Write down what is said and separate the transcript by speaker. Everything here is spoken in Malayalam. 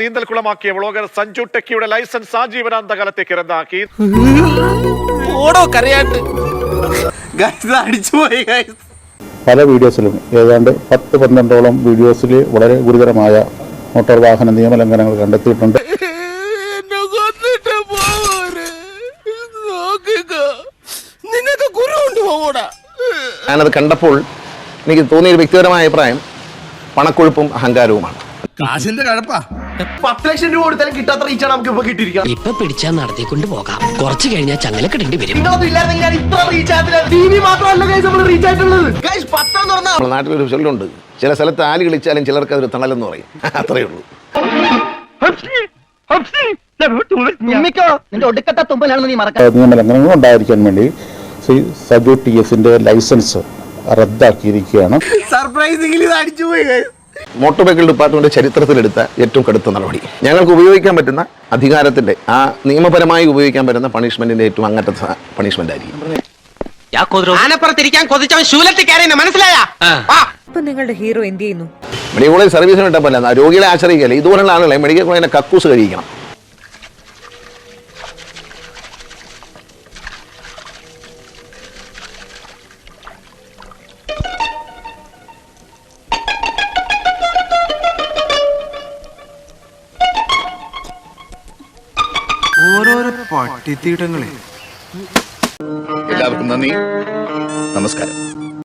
Speaker 1: നീന്തൽക്കുളമാക്കിയ വ്ളോഗർ സഞ്ജു ടെക്കിയുടെ ലൈസൻസ് ആജീവനാന്ത കാലത്തേക്ക് റദ്ദാക്കി
Speaker 2: പല വീഡിയോസിലും ഏതാണ്ട് പത്ത് പന്ത്രണ്ടോളം വീഡിയോസിൽ വളരെ ഗുരുതരമായ മോട്ടോർ വാഹന നിയമലംഘനങ്ങൾ കണ്ടെത്തിയിട്ടുണ്ട്.
Speaker 3: ഞാനത് കണ്ടപ്പോൾ എനിക്ക് തോന്നിയൊരു വ്യക്തിപരമായ അഭിപ്രായം പണക്കൊഴുപ്പും അഹങ്കാരവുമാണ്.
Speaker 4: കാശിന്റെ കഴപ്പാ.
Speaker 5: പത്ത് ലക്ഷം രൂപ കൊടുത്താലും കിട്ടാത്ത റീച്ചാണ് നമുക്ക് ഇപ്പൊ കിട്ടിയിരിക്കുക
Speaker 6: ഇപ്പൊ പിടിച്ചാൽ നടത്തിക്കൊണ്ട് പോകാം. കുറച്ച് കഴിഞ്ഞാൽ ചങ്ങലക്കിടേണ്ടി വരും.
Speaker 3: നമ്മുടെ നാട്ടിലൊരു ചൊല്ലുണ്ട് ചില സ്ഥലത്ത് ആൽ കളിച്ചാലും ചിലർക്ക് അതൊരു തണലെന്ന് പറയും. അത്രേ ഉള്ളൂ.
Speaker 2: നിയമലംഘനങ്ങൾ ഉണ്ടായിരിക്കാൻ വേണ്ടി ശ്രീ സജു ടി എസിന്റെ ലൈസൻസ് റദ്ദാക്കിയിരിക്കുകയാണ്.
Speaker 4: സർപ്രൈസിംഗിൽ ഇത് അടിച്ചുപോയി
Speaker 3: മോട്ടോർ വെഹിക്കിൾ ഡിപ്പാർട്ട്മെന്റ് ചരിത്രത്തിലെടുത്ത ഏറ്റവും കടുത്ത നടപടി. ഞങ്ങൾക്ക് ഉപയോഗിക്കാൻ പറ്റുന്ന അധികാരത്തിന്റെ ആ നിയമപരമായി ഉപയോഗിക്കാൻ പറ്റുന്ന പണിഷ്മെന്റിന്റെ ഏറ്റവും അങ്ങനത്തെ പണിഷ്മെന്റ് ആയിരിക്കും.
Speaker 6: ആനപ്പുറത്തിരിക്കാൻ കൊതിച്ചവൻ ശൂലത്തിൽ കയറിയെന്ന് മനസ്സിലായ?
Speaker 7: ഇപ്പൊ നിങ്ങളുടെ ഹീറോ എന്ത് ചെയ്യുന്നു?
Speaker 3: മെഡിക്കൽ കോളേജ് സർവീസിന് ഇട്ടപ്പോൾ രോഗികളെ ആശ്രയിക്കല്ലേ? ഇതുപോലുള്ള ആളുകളെ മെഡിക്കൽ കോളേജിനെ കക്കൂസ് കഴിക്കണം
Speaker 4: ഓരോരോ
Speaker 3: എല്ലാവർക്കും നന്ദി. നമസ്കാരം.